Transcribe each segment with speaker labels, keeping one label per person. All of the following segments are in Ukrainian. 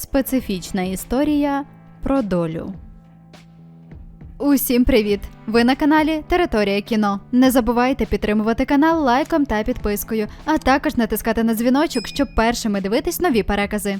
Speaker 1: Специфічна історія про долю. Усім привіт! Ви на каналі Територія кіно. Не забувайте підтримувати канал лайком та підпискою, а також натискати на дзвіночок, щоб першими дивитись нові перекази.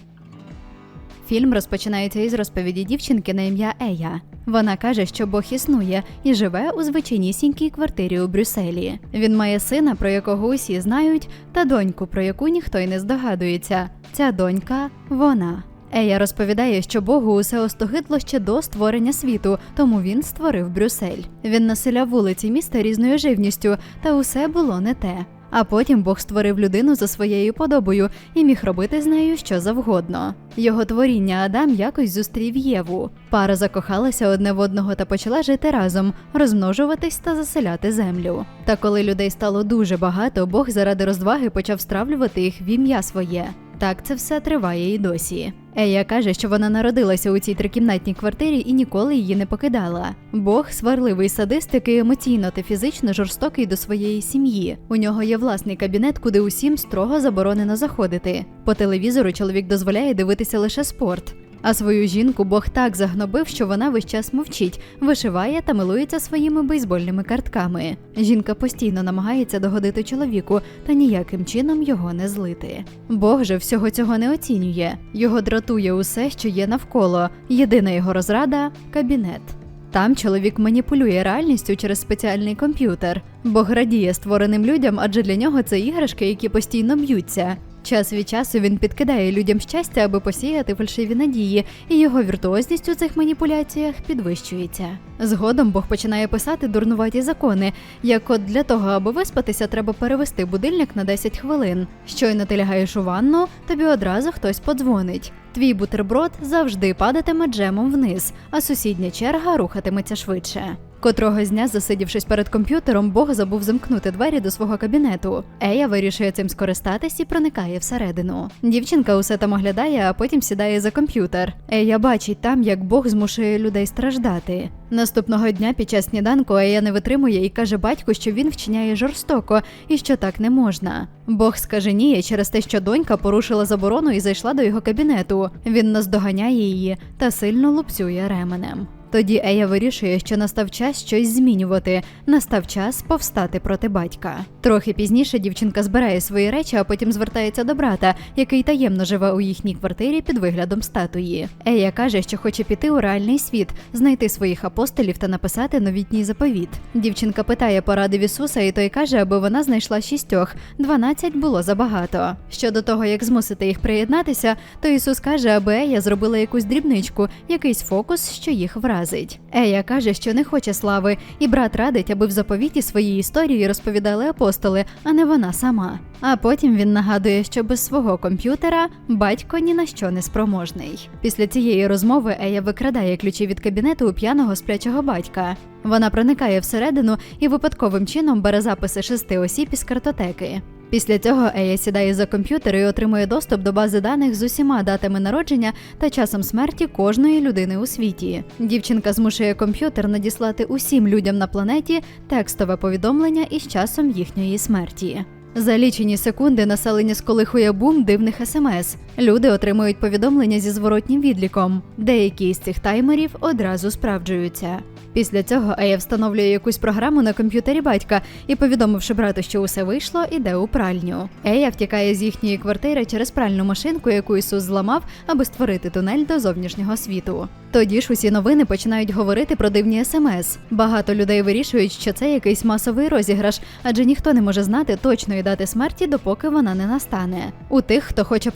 Speaker 1: Фільм розпочинається із розповіді дівчинки на ім'я Ея. Вона каже, що Бог існує і живе у звичайнісінькій квартирі у Брюсселі. Він має сина, про якого усі знають, та доньку, про яку ніхто й не здогадується. Ця донька вона. Ея розповідає, що Богу усе остогидло ще до створення світу, тому він створив Брюссель. Він населяв вулиці міста різною живністю, та усе було не те. А потім Бог створив людину за своєю подобою і міг робити з нею що завгодно. Його творіння Адам якось зустрів Єву. Пара закохалася одне в одного та почала жити разом, розмножуватись та заселяти землю. Та коли людей стало дуже багато, Бог заради розваги почав стравлювати їх в ім'я своє. Так це все триває і досі. Ея каже, що вона народилася у цій трикімнатній квартирі і ніколи її не покидала. Бог сварливий садист, який емоційно та фізично жорстокий до своєї сім'ї. У нього є власний кабінет, куди усім строго заборонено заходити. По телевізору чоловік дозволяє дивитися лише спорт. А свою жінку Бог так загнобив, що вона весь час мовчить, вишиває та милується своїми бейсбольними картками. Жінка постійно намагається догодити чоловіку та ніяким чином його не злити. Бог же всього цього не оцінює. Його дратує усе, що є навколо. Єдина його розрада кабінет. Там чоловік маніпулює реальністю через спеціальний комп'ютер. Бог радіє створеним людям, адже для нього це іграшки, які постійно б'ються. Час від часу він підкидає людям щастя, аби посіяти фальшиві надії, і його віртуозність у цих маніпуляціях підвищується. Згодом Бог починає писати дурнуваті закони, як от для того, аби виспатися, треба перевести будильник на 10 хвилин. Щойно ти лягаєш у ванну, тобі одразу хтось подзвонить. Твій бутерброд завжди падатиме джемом вниз, а сусідня черга рухатиметься швидше. Котрого дня, засидівшись перед комп'ютером, Бог забув замкнути двері до свого кабінету. Ея вирішує цим скористатись і проникає всередину. Дівчинка усе там оглядає, а потім сідає за комп'ютер. Ея бачить там, як Бог змушує людей страждати. Наступного дня під час сніданку Ея не витримує і каже батьку, що він вчиняє жорстоко і що так не можна. Бог скаженіє через те, що донька порушила заборону і зайшла до його кабінету. Він наздоганяє її та сильно лупцює ременем. Тоді Ея вирішує, що настав час щось змінювати. Настав час повстати проти батька. Трохи пізніше дівчинка збирає свої речі, а потім звертається до брата, який таємно живе у їхній квартирі під виглядом статуї. Ея каже, що хоче піти у реальний світ, знайти своїх апостолів та написати новітній заповіт. Дівчинка питає поради в Ісуса, і той каже, аби вона знайшла шістьох. Дванадцять було забагато. Щодо того, як змусити їх приєднатися, то Ісус каже, аби Ея зробила якусь дрібничку, якийсь фокус, що їх вразить. Ея каже, що не хоче слави, і брат радить, аби в заповіті своїй історії розповідали апостоли, а не вона сама. А потім він нагадує, що без свого комп'ютера батько ні на що не спроможний. Після цієї розмови Ея викрадає ключі від кабінету у п'яного сплячого батька. Вона проникає всередину і випадковим чином бере записи шести осіб із картотеки. Після цього Ея сідає за комп'ютер і отримує доступ до бази даних з усіма датами народження та часом смерті кожної людини у світі. Дівчинка змушує комп'ютер надіслати усім людям на планеті текстове повідомлення із часом їхньої смерті. За лічені секунди населення сколихує бум дивних смс. Люди отримують повідомлення зі зворотнім відліком. Деякі з цих таймерів одразу справджуються. Після цього Ея встановлює якусь програму на комп'ютері батька і, повідомивши брату, що усе вийшло, іде у пральню. Ея втікає з їхньої квартири через пральну машинку, яку Ісус зламав, аби створити тунель до зовнішнього світу. Тоді ж усі новини починають говорити про дивні смс. Багато людей вирішують, що це якийсь масовий розіграш, адже ніхто не може знати точної дати смерті, допоки вона не настане. У тих, хто хоче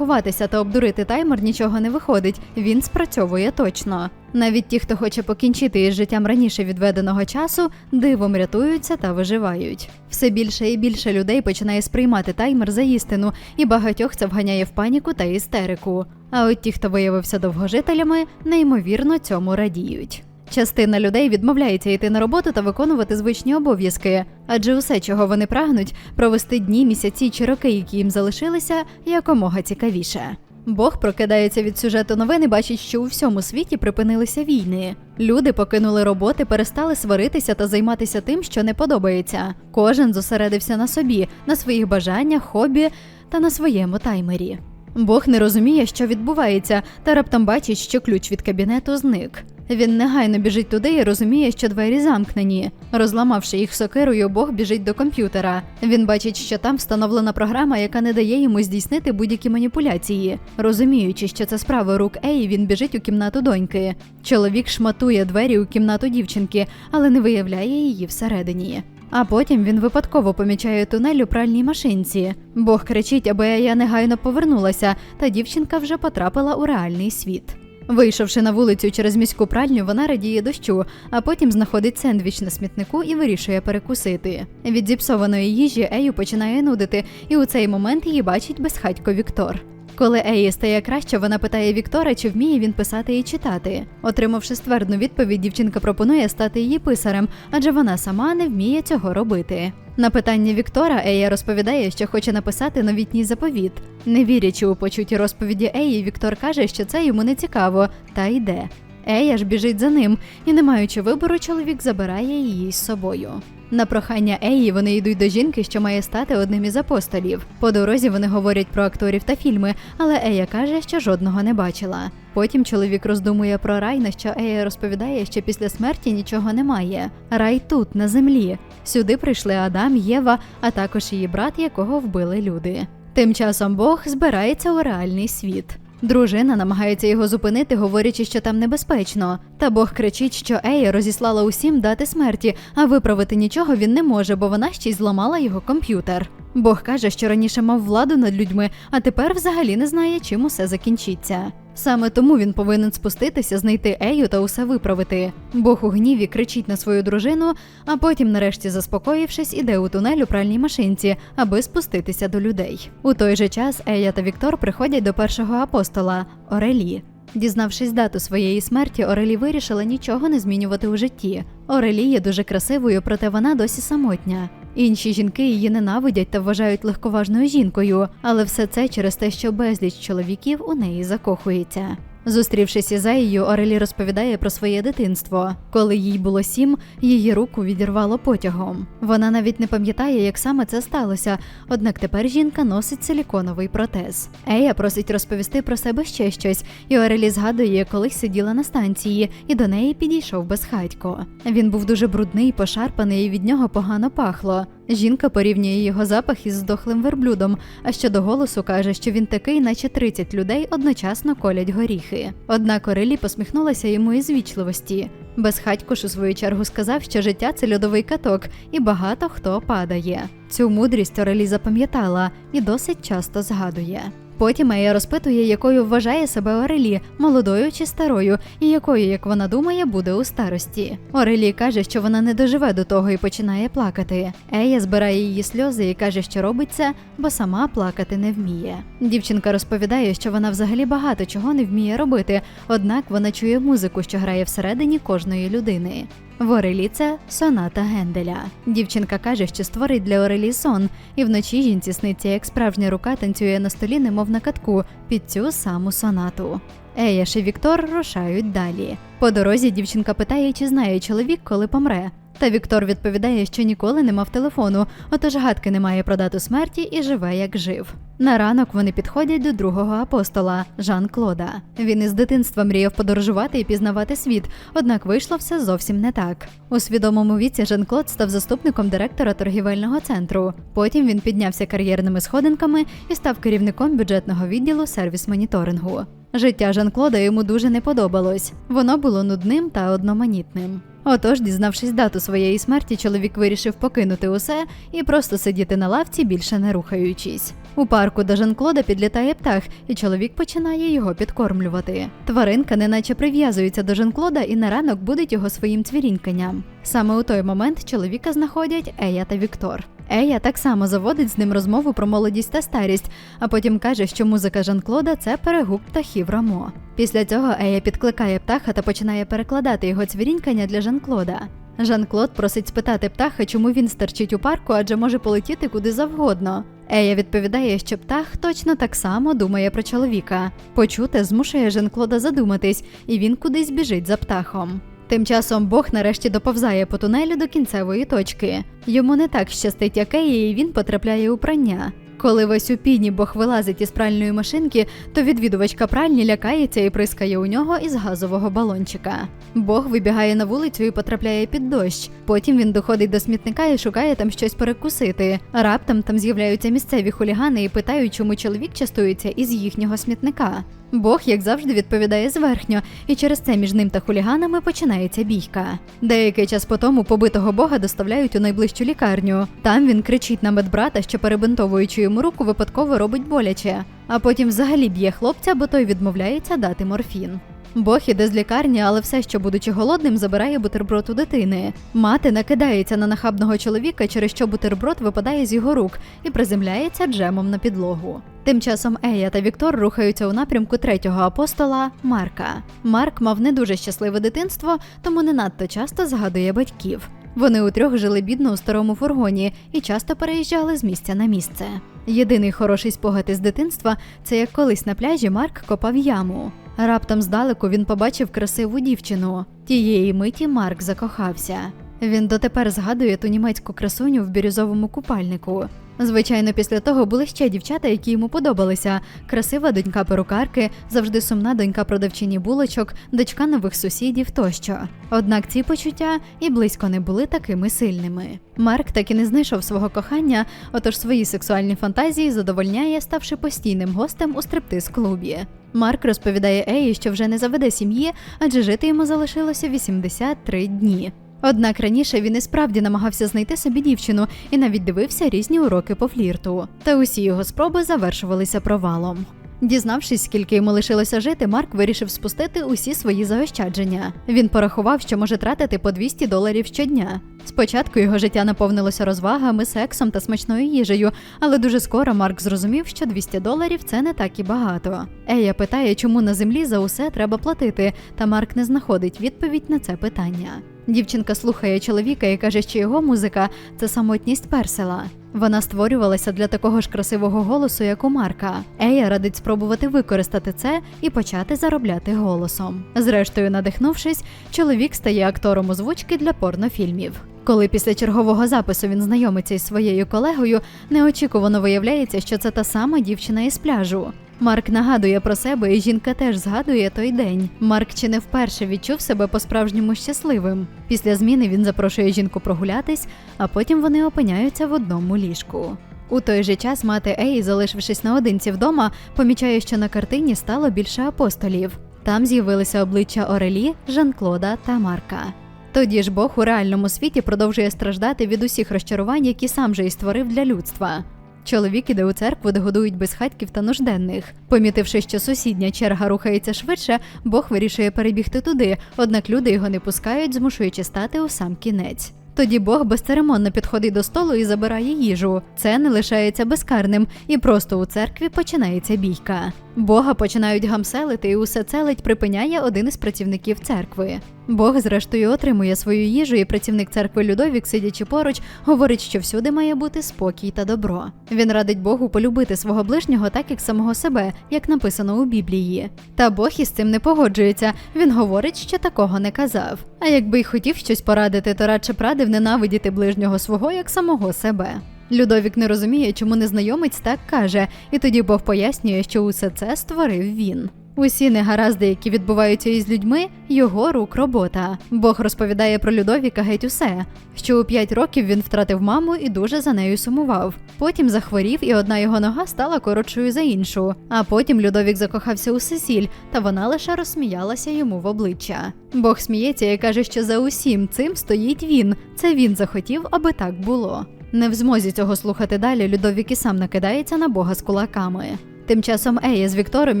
Speaker 1: перестрахуватися та обдурити таймер, нічого не виходить. Він спрацьовує точно. Навіть ті, хто хоче покінчити із життям раніше відведеного часу, дивом рятуються та виживають. Все більше і більше людей починає сприймати таймер за істину, і багатьох це вганяє в паніку та істерику. А от ті, хто виявився довгожителями, неймовірно цьому радіють. Частина людей відмовляється йти на роботу та виконувати звичні обов'язки, адже усе, чого вони прагнуть, провести дні, місяці чи роки, які їм залишилися, якомога цікавіше. Бог прокидається від сюжету новин і бачить, що у всьому світі припинилися війни. Люди покинули роботи, перестали сваритися та займатися тим, що не подобається. Кожен зосередився на собі, на своїх бажаннях, хобі та на своєму таймері. Бог не розуміє, що відбувається, та раптом бачить, що ключ від кабінету зник. Він негайно біжить туди і розуміє, що двері замкнені. Розламавши їх сокирою, Бог біжить до комп'ютера. Він бачить, що там встановлена програма, яка не дає йому здійснити будь-які маніпуляції. Розуміючи, що це справа рук Ей, він біжить у кімнату доньки. Чоловік шматує двері у кімнату дівчинки, але не виявляє її всередині. А потім він випадково помічає тунель у пральній машинці. Бог кричить, аби я негайно повернулася, та дівчинка вже потрапила у реальний світ. Вийшовши на вулицю через міську пральню, вона радіє дощу, а потім знаходить сендвіч на смітнику і вирішує перекусити. Від зіпсованої їжі Ею починає нудити, і у цей момент її бачить безхатько Віктор. Коли Еї стає краще, вона питає Віктора, чи вміє він писати і читати. Отримавши ствердну відповідь, дівчинка пропонує стати її писарем, адже вона сама не вміє цього робити. На питання Віктора Ея розповідає, що хоче написати новітній заповіт. Не вірячи у почуті розповіді Еї, Віктор каже, що це йому не цікаво, та йде. Ея ж біжить за ним, і, не маючи вибору, чоловік забирає її з собою. На прохання Еї вони йдуть до жінки, що має стати одним із апостолів. По дорозі вони говорять про акторів та фільми, але Ея каже, що жодного не бачила. Потім чоловік роздумує про рай, на що Ея розповідає, що після смерті нічого немає. Рай тут, на землі. Сюди прийшли Адам, Єва, а також її брат, якого вбили люди. Тим часом Бог збирається у реальний світ. Дружина намагається його зупинити, говорячи, що там небезпечно. Та Бог кричить, що Ея розіслала усім дати смерті, а виправити нічого він не може, бо вона ще й зламала його комп'ютер. Бог каже, що раніше мав владу над людьми, а тепер взагалі не знає, чим усе закінчиться. Саме тому він повинен спуститися, знайти Ею та усе виправити. Бог у гніві кричить на свою дружину, а потім, нарешті заспокоївшись, іде у тунель у пральній машинці, аби спуститися до людей. У той же час Ея та Віктор приходять до першого апостола Орелі. Дізнавшись дату своєї смерті, Орелі вирішила нічого не змінювати у житті. Орелі є дуже красивою, проте вона досі самотня. Інші жінки її ненавидять та вважають легковажною жінкою, але все це через те, що безліч чоловіків у неї закохується. Зустрівшись із Еєю, Орелі розповідає про своє дитинство. Коли їй було сім, її руку відірвало потягом. Вона навіть не пам'ятає, як саме це сталося, однак тепер жінка носить силіконовий протез. Ея просить розповісти про себе ще щось, і Орелі згадує, як колись сиділа на станції, і до неї підійшов безхатько. Він був дуже брудний, пошарпаний, і від нього погано пахло. Жінка порівнює його запах із здохлим верблюдом, а щодо голосу каже, що він такий, наче 30 людей одночасно колять горіхи. Однак Орелі посміхнулася йому із вічливості. Безхатькош у свою чергу сказав, що життя це льодовий каток, і багато хто падає. Цю мудрість Орелі запам'ятала і досить часто згадує. Потім Ея розпитує, якою вважає себе Орелі, молодою чи старою, і якою, як вона думає, буде у старості. Орелі каже, що вона не доживе до того і починає плакати. Ея збирає її сльози і каже, що робить це, бо сама плакати не вміє. Дівчинка розповідає, що вона взагалі багато чого не вміє робити, однак вона чує музику, що грає всередині кожної людини. В Орелі це соната Генделя. Дівчинка каже, що створить для Орелі сон, і вночі жінці сниться, як справжня рука танцює на столі, немов на катку, під цю саму сонату. Еяш і Віктор рушають далі. По дорозі дівчинка питає, чи знає чоловік, коли помре. Та Віктор відповідає, що ніколи не мав телефону, отож гадки немає про дату смерті і живе як жив. На ранок вони підходять до другого апостола Жан Клода. Він із дитинства мріяв подорожувати і пізнавати світ, однак вийшло все зовсім не так. У свідомому віці Жан Клод став заступником директора торгівельного центру. Потім він піднявся кар'єрними сходинками і став керівником бюджетного відділу сервіс-моніторингу. Життя Жан-Клода йому дуже не подобалось. Воно було нудним та одноманітним. Отож, дізнавшись дату своєї смерті, чоловік вирішив покинути усе і просто сидіти на лавці, більше не рухаючись. У парку до Жан-Клода підлітає птах, і чоловік починає його підкормлювати. Тваринка неначе прив'язується до Жан-Клода і на ранок будить його своїм цвіріньканням. Саме у той момент чоловіка знаходять Ея та Віктор. Ея так само заводить з ним розмову про молодість та старість, а потім каже, що музика Жан-Клода це перегук птахів Рамо. Після цього Ея підкликає птаха та починає перекладати його цвірінькання для Жан-Клода. Жан-Клод просить спитати птаха, чому він стерчить у парку, адже може полетіти куди завгодно. Ея відповідає, що птах точно так само думає про чоловіка. Почуте змушує Жан-Клода задуматись, і він кудись біжить за птахом. Тим часом Бог нарешті доповзає по тунелю до кінцевої точки. Йому не так щастить, як Еї, і він потрапляє у прання. Коли весь у піні Бог вилазить із пральної машинки, то відвідувачка пральні лякається і прискає у нього із газового балончика. Бог вибігає на вулицю і потрапляє під дощ. Потім він доходить до смітника і шукає там щось перекусити. Раптом там з'являються місцеві хулігани і питають, чому чоловік частується із їхнього смітника. Бог, як завжди, відповідає зверхньо, і через це між ним та хуліганами починається бійка. Деякий час по тому побитого Бога доставляють у найближчу лікарню. Там він кричить на медбрата, що перебинтовуючи йому руку, випадково робить боляче, а потім взагалі б'є хлопця, бо той відмовляється дати морфін. Бог іде з лікарні, але все, що будучи голодним, забирає бутерброд у дитини. Мати накидається на нахабного чоловіка, через що бутерброд випадає з його рук і приземляється джемом на підлогу. Тим часом Ея та Віктор рухаються у напрямку третього апостола Марка. Марк мав не дуже щасливе дитинство, тому не надто часто згадує батьків. Вони утрьох жили бідно у старому фургоні і часто переїжджали з місця на місце. Єдиний хороший спогад із дитинства це як колись на пляжі Марк копав яму. Раптом здалеку він побачив красиву дівчину. Тієї миті Марк закохався. Він дотепер згадує ту німецьку красуню в бірюзовому купальнику. Звичайно, після того були ще дівчата, які йому подобалися: красива донька перукарки, завжди сумна донька продавчині булочок, дочка нових сусідів тощо. Однак ці почуття і близько не були такими сильними. Марк так і не знайшов свого кохання, отож свої сексуальні фантазії задовольняє, ставши постійним гостем у стриптиз-клубі. Марк розповідає Еї, що вже не заведе сім'ї, адже жити йому залишилося 83 дні. Однак раніше він і справді намагався знайти собі дівчину і навіть дивився різні уроки по флірту. Та усі його спроби завершувалися провалом. Дізнавшись, скільки йому лишилося жити, Марк вирішив спустити усі свої заощадження. Він порахував, що може тратити по 200 доларів щодня. Спочатку його життя наповнилося розвагами, сексом та смачною їжею, але дуже скоро Марк зрозумів, що 200 доларів це не так і багато. Ея питає, чому на землі за усе треба платити, та Марк не знаходить відповідь на це питання. Дівчинка слухає чоловіка і каже, що його музика це самотність персела. Вона створювалася для такого ж красивого голосу, як у Марка. Ея радить спробувати використати це і почати заробляти голосом. Зрештою, надихнувшись, чоловік стає актором озвучки для порнофільмів. Коли після чергового запису він знайомиться із своєю колегою, неочікувано виявляється, що це та сама дівчина із пляжу. Марк нагадує про себе, і жінка теж згадує той день. Марк чи не вперше відчув себе по-справжньому щасливим. Після зміни він запрошує жінку прогулятись, а потім вони опиняються в одному ліжку. У той же час мати Ей, залишившись наодинці вдома, помічає, що на картині стало більше апостолів. Там з'явилися обличчя Орелі, Жан-Клода та Марка. Тоді ж Бог у реальному світі продовжує страждати від усіх розчарувань, які сам же і створив для людства. Чоловік іде у церкву, де годують безхатьків та нужденних. Помітивши, що сусідня черга рухається швидше, Бог вирішує перебігти туди, однак люди його не пускають, змушуючи стати у сам кінець. Тоді Бог безцеремонно підходить до столу і забирає їжу. Це не лишається безкарним, і просто у церкві починається бійка. Бога починають гамселити, і усе це ледь припиняє один із працівників церкви. Бог, зрештою, отримує свою їжу, і працівник церкви Людовік, сидячи поруч, говорить, що всюди має бути спокій та добро. Він радить Богу полюбити свого ближнього так, як самого себе, як написано у Біблії. Та Бог із цим не погоджується. Він говорить, що такого не казав. А якби й хотів щось порадити, то радше прадив ненавидіти ближнього свого як самого себе. Людовік не розуміє, чому незнайомець так каже, і тоді Бог пояснює, що усе це створив він. Усі негаразди, які відбуваються із людьми, його рук робота. Бог розповідає про Людовіка геть усе, що у п'ять років він втратив маму і дуже за нею сумував. Потім захворів, і одна його нога стала коротшою за іншу. А потім Людовік закохався у Сесіль, та вона лише розсміялася йому в обличчя. Бог сміється і каже, що за усім цим стоїть він. Це він захотів, аби так було. Не в змозі цього слухати далі, Людовік і сам накидається на Бога з кулаками. Тим часом Ея з Віктором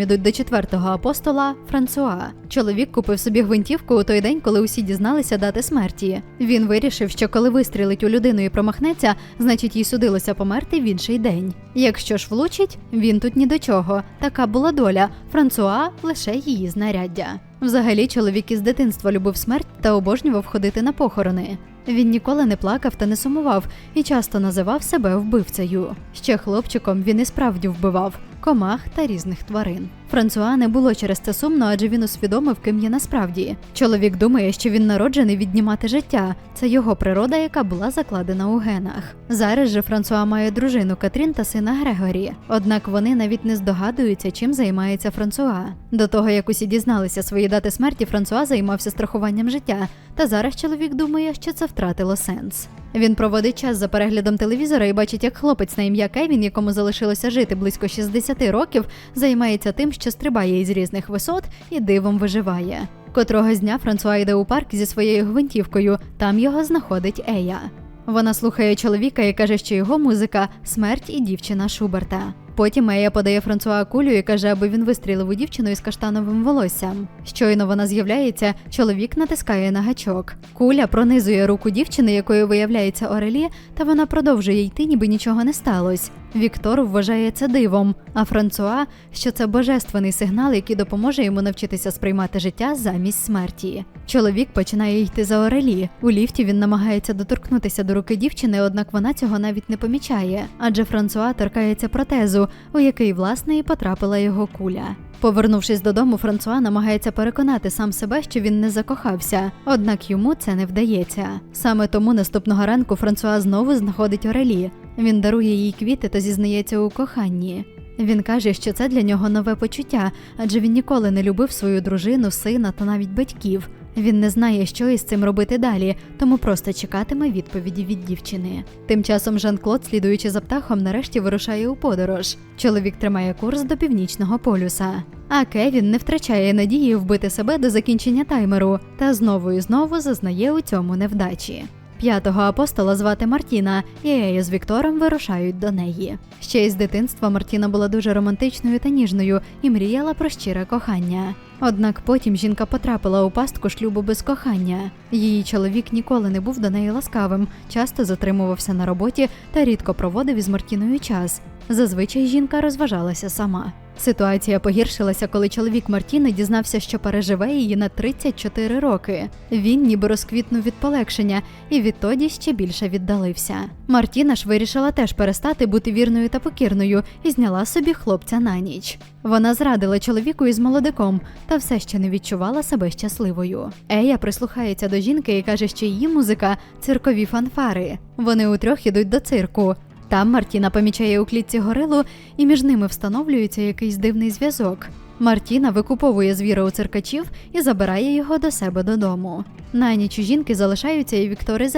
Speaker 1: ідуть до четвертого апостола Франсуа. Чоловік купив собі гвинтівку у той день, коли усі дізналися дати смерті. Він вирішив, що коли вистрілить у людину і промахнеться, значить їй судилося померти в інший день. Якщо ж влучить, він тут ні до чого. Така була доля. Франсуа лише її знаряддя. Взагалі, чоловік із дитинства любив смерть та обожнював ходити на похорони. Він ніколи не плакав та не сумував і часто називав себе вбивцею. Ще хлопчиком він і справді вбивав комах та різних тварин. Франсуа не було через це сумно, адже він усвідомив, ким є насправді. Чоловік думає, що він народжений віднімати життя. Це його природа, яка була закладена у генах. Зараз же Франсуа має дружину Катрін та сина Грегорі. Однак вони навіть не здогадуються, чим займається Франсуа. До того як усі дізналися свої дати смерті, Франсуа займався страхуванням життя. Та зараз чоловік думає, що це втратило сенс. Він проводить час за переглядом телевізора і бачить, як хлопець на ім'я Кевін, якому залишилося жити близько 60 років, займається тим, що стрибає із різних висот і дивом виживає. Котрого дня Франсуа йде у парк зі своєю гвинтівкою. Там його знаходить Ея. Вона слухає чоловіка і каже, що його музика смерть і дівчина Шуберта. Потім Ея подає Франсуа кулю і каже, аби він вистрілив у дівчину із каштановим волоссям. Щойно вона з'являється, чоловік натискає на гачок. Куля пронизує руку дівчини, якою виявляється Орелі, та вона продовжує йти, ніби нічого не сталося. Віктор вважає це дивом, а Франсуа, що це божественний сигнал, який допоможе йому навчитися сприймати життя замість смерті. Чоловік починає йти за Орелі. У ліфті він намагається доторкнутися до руки дівчини, однак вона цього навіть не помічає, адже Франсуа торкається протезу, у який власне і потрапила його куля. Повернувшись додому, Франсуа намагається переконати сам себе, що він не закохався, однак йому це не вдається. Саме тому наступного ранку Франсуа знову знаходить Орелі. Він дарує їй квіти та зізнається у коханні. Він каже, що це для нього нове почуття, адже він ніколи не любив свою дружину, сина та навіть батьків. Він не знає, що із цим робити далі, тому просто чекатиме відповіді від дівчини. Тим часом Жан-Клод, слідуючи за птахом, нарешті вирушає у подорож. Чоловік тримає курс до північного полюса. А Кевін не втрачає надії вбити себе до закінчення таймеру та знову і знову зазнає у цьому невдачі. П'ятого апостола звати Мартіна, і Ея з Віктором вирушають до неї. Ще із дитинства Мартіна була дуже романтичною та ніжною і мріяла про щире кохання. Однак потім жінка потрапила у пастку шлюбу без кохання. Її чоловік ніколи не був до неї ласкавим, часто затримувався на роботі та рідко проводив із Мартіною час. Зазвичай жінка розважалася сама. Ситуація погіршилася, коли чоловік Мартіни дізнався, що переживе її на 34 роки. Він ніби розквітнув від полегшення і відтоді ще більше віддалився. Мартіна ж вирішила теж перестати бути вірною та покірною і зняла собі хлопця на ніч. Вона зрадила чоловіку із молодиком та все ще не відчувала себе щасливою. Ея прислухається до жінки і каже, що її музика циркові фанфари. Вони утрьох ідуть до цирку. Там Мартіна помічає у клітці горилу, і між ними встановлюється якийсь дивний зв'язок. Мартіна викуповує звіра у циркачів і забирає його до себе додому. На ніч у жінки залишаються і Віктори з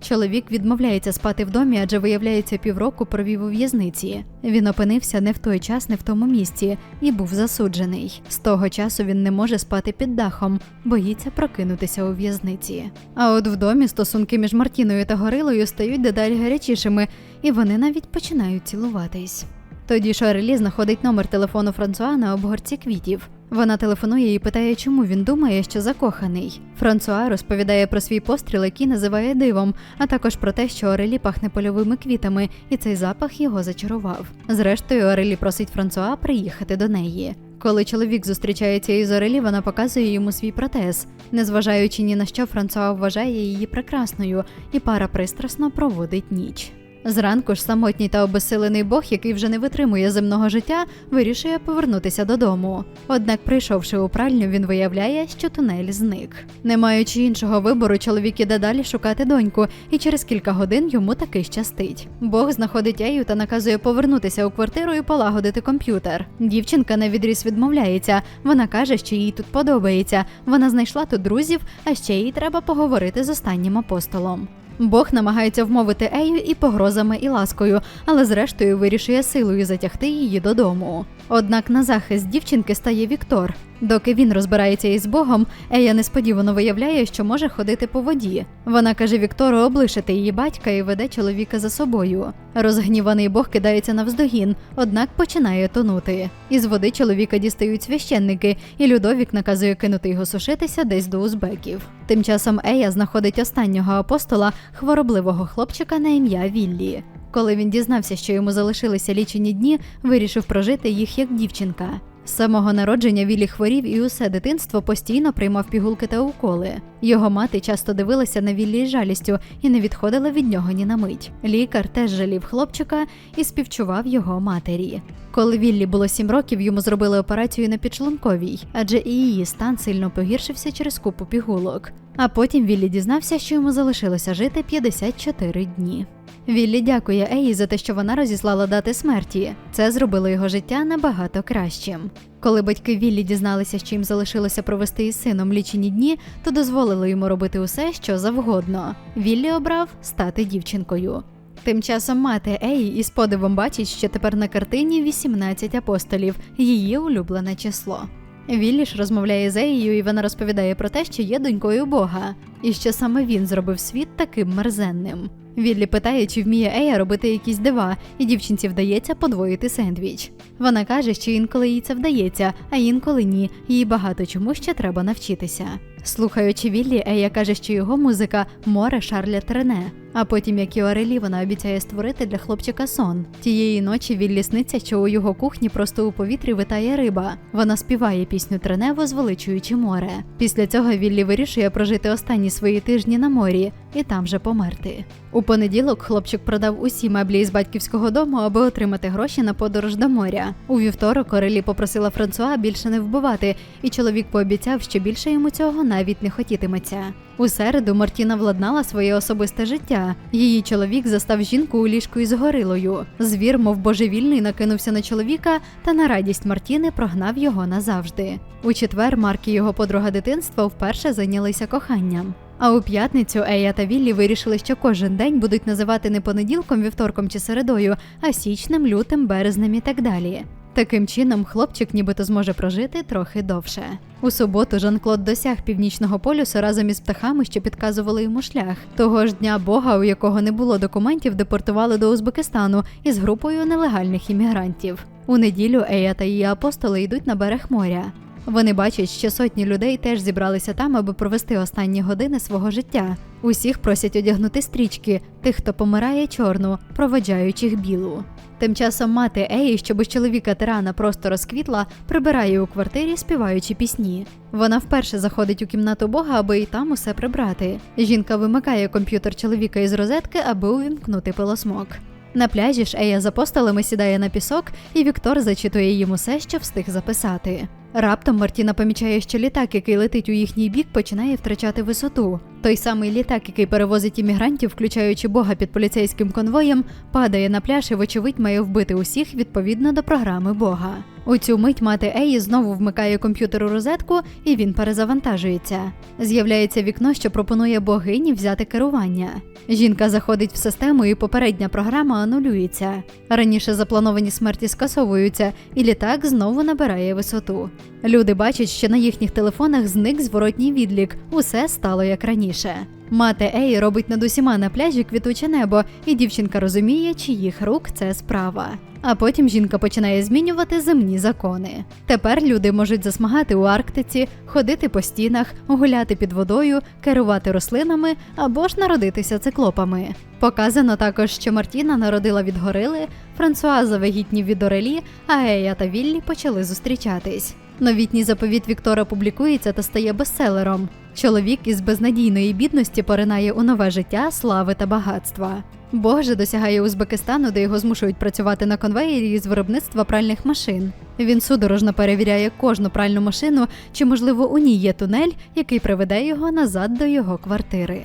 Speaker 1: Чоловік відмовляється спати в домі, адже виявляється півроку провів у в'язниці. Він опинився не в той час, не в тому місці і був засуджений. З того часу він не може спати під дахом, боїться прокинутися у в'язниці. А от в домі стосунки між Мартіною та Горилою стають дедалі гарячішими, і вони навіть починають цілуватись. Тоді Шарлі знаходить номер телефону Франсуа на обгорці квітів. Вона телефонує і питає, чому він думає, що закоханий. Франсуа розповідає про свій постріл, який називає дивом, а також про те, що Орелі пахне польовими квітами, і цей запах його зачарував. Зрештою, Орелі просить Франсуа приїхати до неї. Коли чоловік зустрічається із Орелі, вона показує йому свій протез. Незважаючи ні на що, Франсуа вважає її прекрасною, і пара пристрасно проводить ніч. Зранку ж самотній та обесилений Бог, який вже не витримує земного життя, вирішує повернутися додому. Однак, прийшовши у пральню, він виявляє, що тунель зник. Не маючи іншого вибору, чоловік іде далі шукати доньку, і через кілька годин йому таки щастить. Бог знаходить Ею та наказує повернутися у квартиру і полагодити комп'ютер. Дівчинка на відріз відмовляється. Вона каже, що їй тут подобається. Вона знайшла тут друзів, а ще їй треба поговорити з останнім апостолом. Бог намагається вмовити Ею і погрозами, і ласкою, але зрештою вирішує силою затягти її додому. Однак на захист дівчинки стає Віктор. Доки він розбирається із Богом, Ея несподівано виявляє, що може ходити по воді. Вона каже Віктору облишити її батька і веде чоловіка за собою. Розгніваний Бог кидається навздогін, однак починає тонути. Із води чоловіка дістають священники, і Людовік наказує кинути його сушитися десь до узбеків. Тим часом Ея знаходить останнього апостола, хворобливого хлопчика на ім'я Віллі. Коли він дізнався, що йому залишилися лічені дні, вирішив прожити їх як дівчинка. З самого народження Віллі хворів і усе дитинство постійно приймав пігулки та уколи. Його мати часто дивилася на Віллі з жалістю і не відходила від нього ні на мить. Лікар теж жалів хлопчика і співчував його матері. Коли Віллі було сім років, йому зробили операцію на підшлунковій, адже і її стан сильно погіршився через купу пігулок. А потім Віллі дізнався, що йому залишилося жити 54 дні. Віллі дякує Еї за те, що вона розіслала дати смерті. Це зробило його життя набагато кращим. Коли батьки Віллі дізналися, що їм залишилося провести із сином лічені дні, то дозволили йому робити усе, що завгодно. Віллі обрав стати дівчинкою. Тим часом мати Еї із подивом бачить, що тепер на картині 18 апостолів, її улюблене число. Віллі ж розмовляє з Еєю, і вона розповідає про те, що є донькою Бога, і що саме він зробив світ таким мерзенним. Віллі питає, чи вміє Ея робити якісь дива, і дівчинці вдається подвоїти сендвіч. Вона каже, що інколи їй це вдається, а інколи ні. Їй багато чому ще треба навчитися. Слухаючи Віллі, Ея каже, що його музика море Шарля Трене. А потім, як і Орелі, вона обіцяє створити для хлопчика сон. Тієї ночі Віллі сниться, що у його кухні просто у повітрі витає риба. Вона співає пісню Трене, возвеличуючи море. Після цього Віллі вирішує прожити останні свої тижні на морі і там же померти. У понеділок хлопчик продав усі меблі із батьківського дому, аби отримати гроші на подорож до моря. У вівторок Орелі попросила Франсуа більше не вбивати, і чоловік пообіцяв, що більше йому цього навіть не хотітиметься. У середу Мартіна владнала своє особисте життя. Її чоловік застав жінку у ліжку із горилою. Звір, мов божевільний, накинувся на чоловіка та на радість Мартіни прогнав його назавжди. У четвер Марк і його подруга дитинства вперше зайнялися коханням. А у п'ятницю Ея та Віллі вирішили, що кожен день будуть називати не понеділком, вівторком чи середою, а січнем, лютим, березнем і так далі. Таким чином, хлопчик нібито зможе прожити трохи довше. У суботу Жан-Клод досяг північного полюсу разом із птахами, що підказували йому шлях. Того ж дня Бога, у якого не було документів, депортували до Узбекистану із групою нелегальних іммігрантів. У неділю Ея та її апостоли йдуть на берег моря. Вони бачать, що сотні людей теж зібралися там, аби провести останні години свого життя. Усіх просять одягнути стрічки, тих, хто помирає чорну, проведжаючих білу. Тим часом мати Еї, що без чоловіка тирана просто розквітла, прибирає у квартирі, співаючи пісні. Вона вперше заходить у кімнату Бога, аби і там усе прибрати. Жінка вимикає комп'ютер чоловіка із розетки, аби увімкнути пилосмок. На пляжі ж Ея з апостолами сідає на пісок, і Віктор зачитує їм усе, що встиг записати. Раптом Мартіна помічає, що літак, який летить у їхній бік, починає втрачати висоту. Той самий літак, який перевозить іммігрантів, включаючи Бога під поліцейським конвоєм, падає на пляж і, вочевидь, має вбити усіх відповідно до програми Бога. У цю мить мати Еї знову вмикає комп'ютер у розетку, і він перезавантажується. З'являється вікно, що пропонує богині взяти керування. Жінка заходить в систему, і попередня програма анулюється. Раніше заплановані смерті скасовуються, і літак знову набирає висоту. Люди бачать, що на їхніх телефонах зник зворотній відлік, усе стало як раніше. Мати Ей робить над усіма на пляжі квітуче небо, і дівчинка розуміє, чиїх рук це справа. А потім жінка починає змінювати земні закони. Тепер люди можуть засмагати у Арктиці, ходити по стінах, гуляти під водою, керувати рослинами або ж народитися циклопами. Показано також, що Мартіна народила від горили, Франсуа завагітнів від Орелі, а Ея та Віллі почали зустрічатись. Новітній заповіт Віктора публікується та стає бестселером. Чоловік із безнадійної бідності поринає у нове життя, слави та багатства. Бог же досягає Узбекистану, де його змушують працювати на конвеєрі з виробництва пральних машин. Він судорожно перевіряє кожну пральну машину, чи можливо у ній є тунель, який приведе його назад до його квартири.